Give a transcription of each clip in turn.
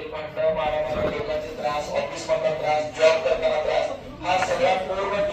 पण न पाळल्यामुळे लोकांचे त्रास ऑफिस मधला त्रास जॉब करताना त्रास. हा सगळा पूर्ण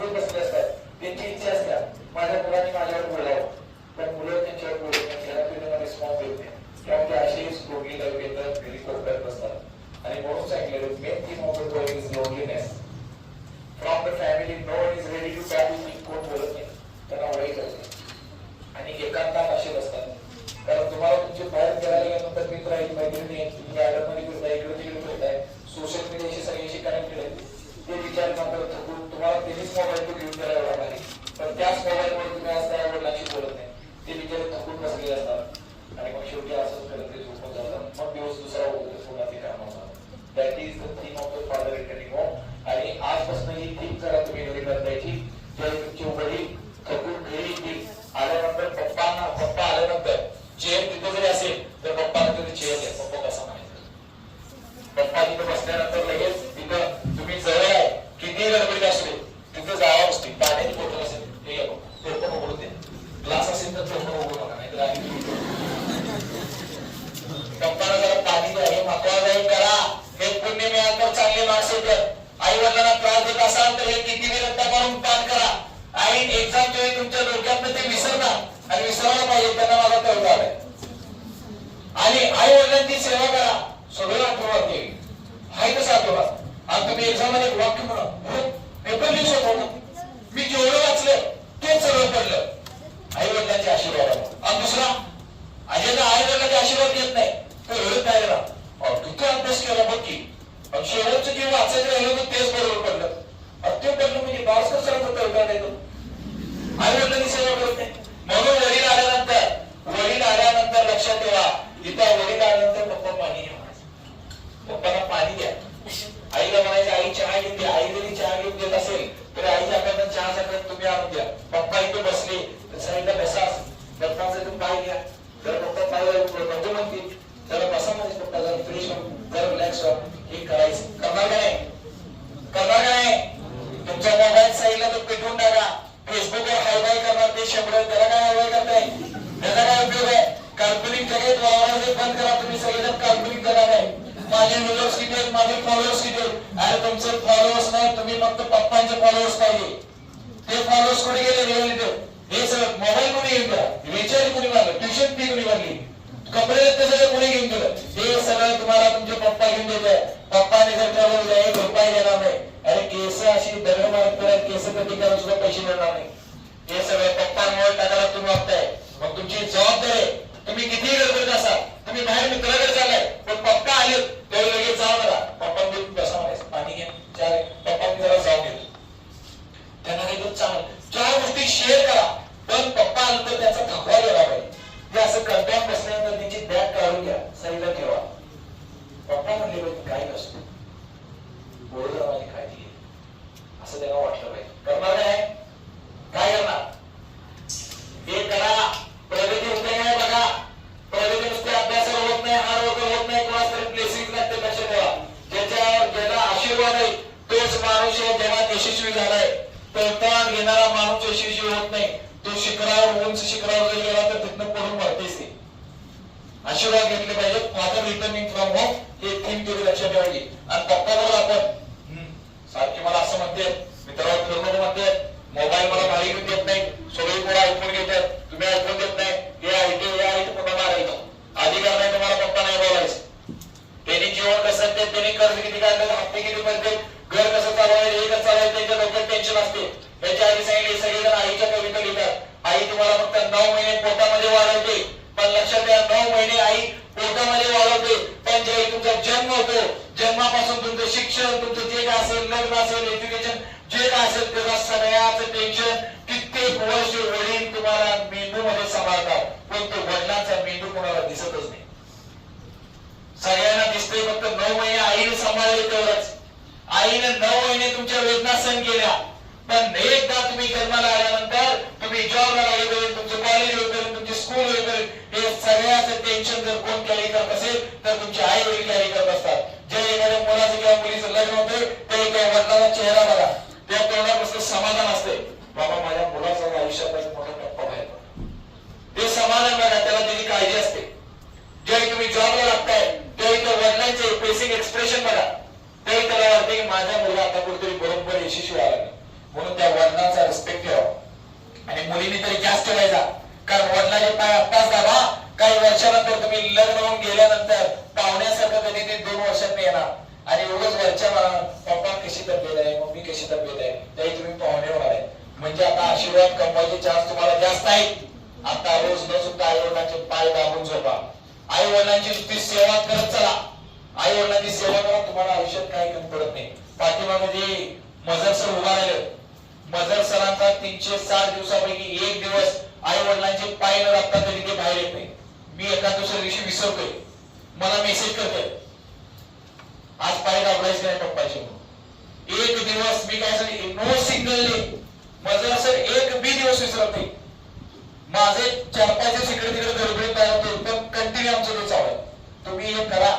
मजबूर बसले असतात. त्यांची इच्छा असतात. माझ्या मुलांनी माझ्यावर बोलावं पण मुलं त्यांच्यावर बोलत नाही. खेळापिढीला रिस्पॉन्स देत नाही. त्यामुळे असेच कोणी लव येतात घरी कोपऱ्यात बसतात. आणि म्हणून सांगितलं main theme of the world is loneliness from the family no is ready to tackle मी कोण बोलत नाही. त्यांना वळी करते आणि एकांतात असे बसतात. कारण तुम्हाला तुमचे बाहेर करायला गेल्यानंतर मित्र आहेत मैत्रिणी आहेत तुम्ही गार्डनमध्ये फिरताय इकडे तिकडे फिरताय. सोशल मीडियाशी सगळ्यांशी कनेक्टेड आहेत. ते विचार मात्र तुम्हाला तिन्ही मोबाईल घेऊन त्याला एवढा विसरायला पाहिजे त्यांना माझा तळदार आहे आणि आई वडिलांची सेवा करा. सगळं आठवण येईल हाय तसं आठवण. आणि तुम्ही एक्झाममध्ये वाक्य म्हणा. हो, पेपर लिहू शकतो ना? मी जेवढं वाचलं तेच सगळं पडलं. आई वडिलांच्या आशीर्वाद. आणि दुसरा अजयला आई वडिलांचे आशीर्वाद घेत नाही. तर रडत नाही ना किती अभ्यास केला बघ की. शेवटचं जे वाचायचं राहिलं तेच बरोबर पडलं. ते पडलं म्हणजे बासकर सरांचा तळदार नाही तो. आई 者では。माझे फॉलोअर्स किती अरे तुमचे फॉलोअर्स नाही तुम्ही फक्त पप्पांचे फॉलोअर्स पाहिजे. ते फॉलोअर्स कुठे गेले? रिअल हे सगळं मोबाईल कुणी घेऊन गेला? रिचार्ज कुणी मागलं ट्युशन फी कुणी मागली कपडे ते सगळं कुणी घेऊन गेलं? हे सगळं तुम्हाला तुमचे पप्पा घेऊन देत आहे. पप्पाने जर ठरवलं एक रुपये देणार नाही. अरे केस अशी दगड मारत करा केस कधी करून सुद्धा पैसे देणार नाही. हे सगळं पप्पांमुळे टाकायला तुम्ही वागताय. मग तुमची जबाबदारी आहे. तुम्ही किती गडबडीत असाल तुम्ही बाहेर मित्राकडे चाललाय पण पप्पा आले तेव्हा लगेच जाऊ नका time एक फादर रिटर्निंग फ्रॉम होम हे थीम तुम्ही लक्षात ठेवायची. आणि पप्पा बरोबर आपण सारखे मला असं म्हणते मित्रावर फिरून म्हणते मोबाईल मला भारी घेऊन देत नाही सगळी कोणा ऐकून घेतात तुम्ही ऐकून देत नाही हे ऐकू हे ऐकू पप्पा मारायचं. अधिकार नाही तुम्हाला पप्पा नाही बोलायचं. त्यांनी जेवण कसं ते त्यांनी कर्ज किती काय करतात हप्ते किती पडते घर कसं चालवायचं हे कसं चालवायचं त्यांच्या डोक्यात टेन्शन असते. त्याच्या आधी सांगितले सगळे जण आईच्या कविता लिहितात. आई तुम्हाला फक्त नऊ महिने पोटामध्ये वाढवते. पण लक्षात घ्या नऊ महिने आई पोटामध्ये वाढवते. पण ज्यावेळी तुमचा जन्म होतो जन्मापासून तुमचं शिक्षण तुमचं जे काय असेल लग्न असेल एज्युकेशन जे काय असेल त्याचा सगळ्याचं टेन्शन कित्येक वर्ष वडील तुम्हाला मेंदू मध्ये सांभाळतात. पण तो वडिलांचा मेंदू कोणाला दिसतच नाही. सगळ्यांना दिसते फक्त नऊ महिने आईने सांभाळले तेवढंच. आईने नऊ महिने तुमच्या वेदना सहन केल्या. पण एकदा तुम्ही जन्माला आल्यानंतर तुम्ही जॉबला लागेपर्यंत तुमचं कॉलेज होईपर्यंत तुमची स्कूल होईपर्यंत हे सगळ्याचं टेन्शन जर कोण कॅरी करत असेल तर तुमचे आई वडील कॅरी करत असतात जे एखाद्या मुलाचं किंवा मुलीचं लग्न होते ते एका वडिलांना चेहरा बघा. त्या तोंडात कसं समाधान असते बाबा माझ्या मुलाचा आयुष्यात एक मोठा टप्पा बाहेर ते समाधान बघा त्याला त्याची काळजी असते. ज्यावेळी तुम्ही जॉबला लागताय त्यावेळी त्या वडिलांचे बेसिक एक्सप्रेशन बघा. त्यावेळी त्याला वाटते की माझा मुलगा आता कुठेतरी बरोबर यशस्वी व्हायला म्हणून त्या वडिलांचा रिस्पेक्ट ठेवा. आणि मुलीने तरी जास्त व्हायचा कारण वडिलांचे पाय आत्ताच दाबा. काही वर्षानंतर तुम्ही लग्न होऊन गेल्यानंतर पाहुण्यासारखं कधी ते दोन वर्षात येणार. आणि एवढंच वरच्या पप्पा कशी तब्येत आहे मम्मी कशी तब्येत आहे त्याही तुम्ही पाहुणे होणार आहे. म्हणजे आता आशीर्वाद कमवायचे चान्स तुम्हाला जास्त आहेत. आता रोज न सुद्धा आई वडिलांचे पाय दाबून झोपा. आई वडिलांची नुसती सेवा करत चला. आई वडिलांची सेवा करा तुम्हाला आयुष्यात काही कमी पडत नाही. पाठीमागे मजर सर उभा राहिलं. मजर सरांचा तीनशे सात दिवसापैकी एक दिवस आई वडिलांचे पाय न राखता तरी ते बाहेर येत नाही. मी एका दुसऱ्या दिवशी विसरतोय. मला मेसेज करतोय. आज पाय दाबलायच नाही पप्पाचे एक दिवस मी काय सांगितले नो सिग्नल ये माझं असं एक बी दिवस विसरत नाही. माझे चार पाच दिवस इकडे तिकडे गडबडीत तयार होते पण कंटिन्यू आमचं ते चालू आहे तुम्ही हे करा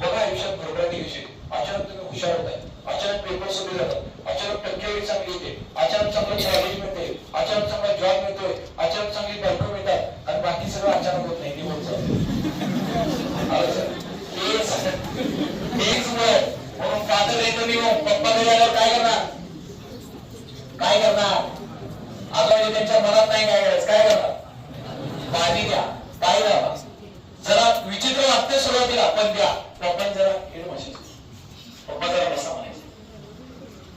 बघा आयुष्यात गडबडी कशी अचानक तुम्ही हुशार होताय अचानक पेपर सुरू जातात अचानक टक्केवारी चांगली येते अचानक चांगलं कॉलेज मिळते अचानक चांगला जॉब मिळतोय अचानक चांगली बायको मिळतात आणि बाकी सगळं अचानक होत नाही ते होत चालतं. आलं सर? हे सगळं- हेच वय. म्हणून फादर येतो मी मग पप्पा घरी आल्यावर काय करणार काय करणार? आता म्हणजे त्यांच्या मनात नाही काय करायचं? काय करणार? पाणी द्या. काय द्या. जरा विचित्र वाटते सुरुवातीला. पण द्या. पप्पा जरा हे म्हशी. पप्पा जरा बसा म्हणायचं.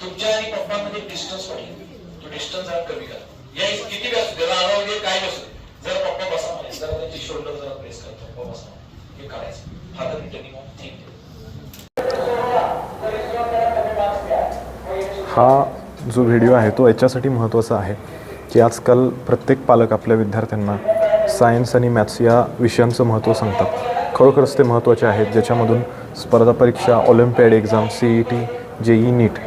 तुमच्या आणि पप्पांमध्ये डिस्टन्स वाढेल. तो डिस्टन्स जरा कमी करा. या किती बी असू दे. राहा काय बी असू जरा पप्पा बसा म्हणायचं. जरा त्यांची शोल्डर जरा प्रेस करतो पप्पा बसा हे करायचं फादर रिटर्निंग ऑन थिंक हा जो व्हिडिओ आहे तो याच्यासाठी महत्त्वाचा आहे की आजकाल प्रत्येक पालक आपल्या विद्यार्थ्यांना सायन्स आणि मॅथ्स या विषयांचं महत्त्व सांगतात. खरोखरच ते महत्त्वाचे आहेत. ज्याच्यामधून स्पर्धा परीक्षा olympiad exam C E T J E NEET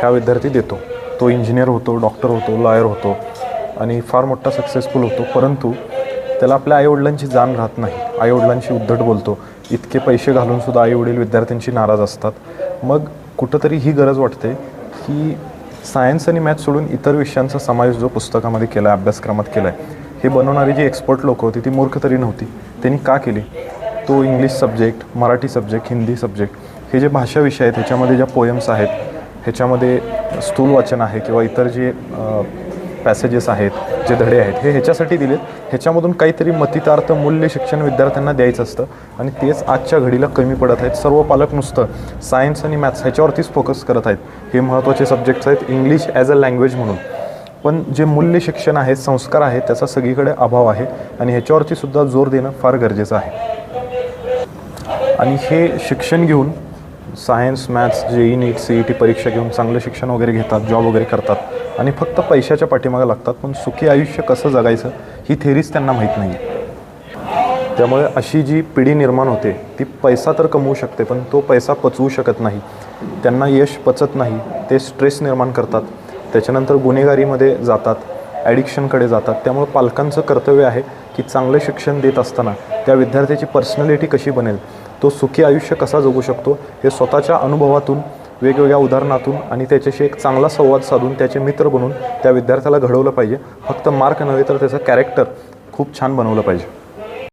ह्या विद्यार्थी देतो. तो इंजिनियर होतो डॉक्टर होतो लॉयर होतो आणि फार मोठा सक्सेसफुल होतो. परंतु त्याला आपल्या आईवडिलांची जाण राहत नाही. आईवडिलांशी उद्धट बोलतो. इतके पैसे घालूनसुद्धा आईवडील विद्यार्थ्यांशी नाराज असतात. मग कुठंतरी ही गरज वाटते की सायन्स आणि मॅथ सोडून इतर विषयांचा समावेश जो पुस्तकामध्ये केला आहे अभ्यासक्रमात केला आहे हे बनवणारी जी एक्सपर्ट लोक होती ती मूर्ख तरी नव्हती. त्यांनी का केली? तो English subject Marathi subject Hindi subject हे जे भाषा विषय आहेत ह्याच्यामध्ये ज्या पोयम्स आहेत ह्याच्यामध्ये स्थूल वाचन आहे किंवा इतर जे पॅसेजेस आहेत जे धडे आहेत हे ह्याच्यासाठी दिलेत. ह्याच्यामधून काहीतरी मतितार्थ मूल्य शिक्षण विद्यार्थ्यांना द्यायचं असतं आणि तेच आजच्या घडीला कमी पडत आहेत. सर्व पालक नुसतं सायन्स आणि मॅथ्स ह्याच्यावरतीच फोकस करत आहेत. हे महत्त्वाचे सब्जेक्ट्स आहेत इंग्लिश ॲज अ लँग्वेज म्हणून. पण जे मूल्य शिक्षण आहे संस्कार आहे त्याचा सगळीकडे अभाव आहे आणि ह्याच्यावरती सुद्धा जोर देणं फार गरजेचं आहे. आणि हे शिक्षण घेऊन science maths J E NEET C E T परीक्षा घेऊन चांगलं शिक्षण वगैरे घेतात जॉब वगैरे करतात. आणि फक्त पैशाच्या पाठीमागे लागतात पण सुखी आयुष्य कसं जगायचं ही थेरीच त्यांना माहीत नाही त्यामुळे अशी जी पिढी निर्माण होते ती पैसा तर कमवू शकते पण तो पैसा पचवू शकत नाही. त्यांना यश पचत नाही ते स्ट्रेस निर्माण करतात. त्याच्यानंतर गुन्हेगारीमध्ये जातात ॲडिक्शनकडे जातात. त्यामुळे पालकांचं कर्तव्य आहे की चांगलं शिक्षण देत असताना त्या विद्यार्थ्याची पर्सनॅलिटी कशी बनेल तो सुखी आयुष्य कसा जगू शकतो हे स्वतःच्या अनुभवातून वेगवेगळ्या उदाहरणातून आणि त्याच्याशी एक चांगला संवाद साधून त्याचे मित्र बनून त्या विद्यार्थ्याला घडवलं पाहिजे. फक्त मार्क नव्हे तर त्याचं कॅरेक्टर खूप छान बनवलं पाहिजे.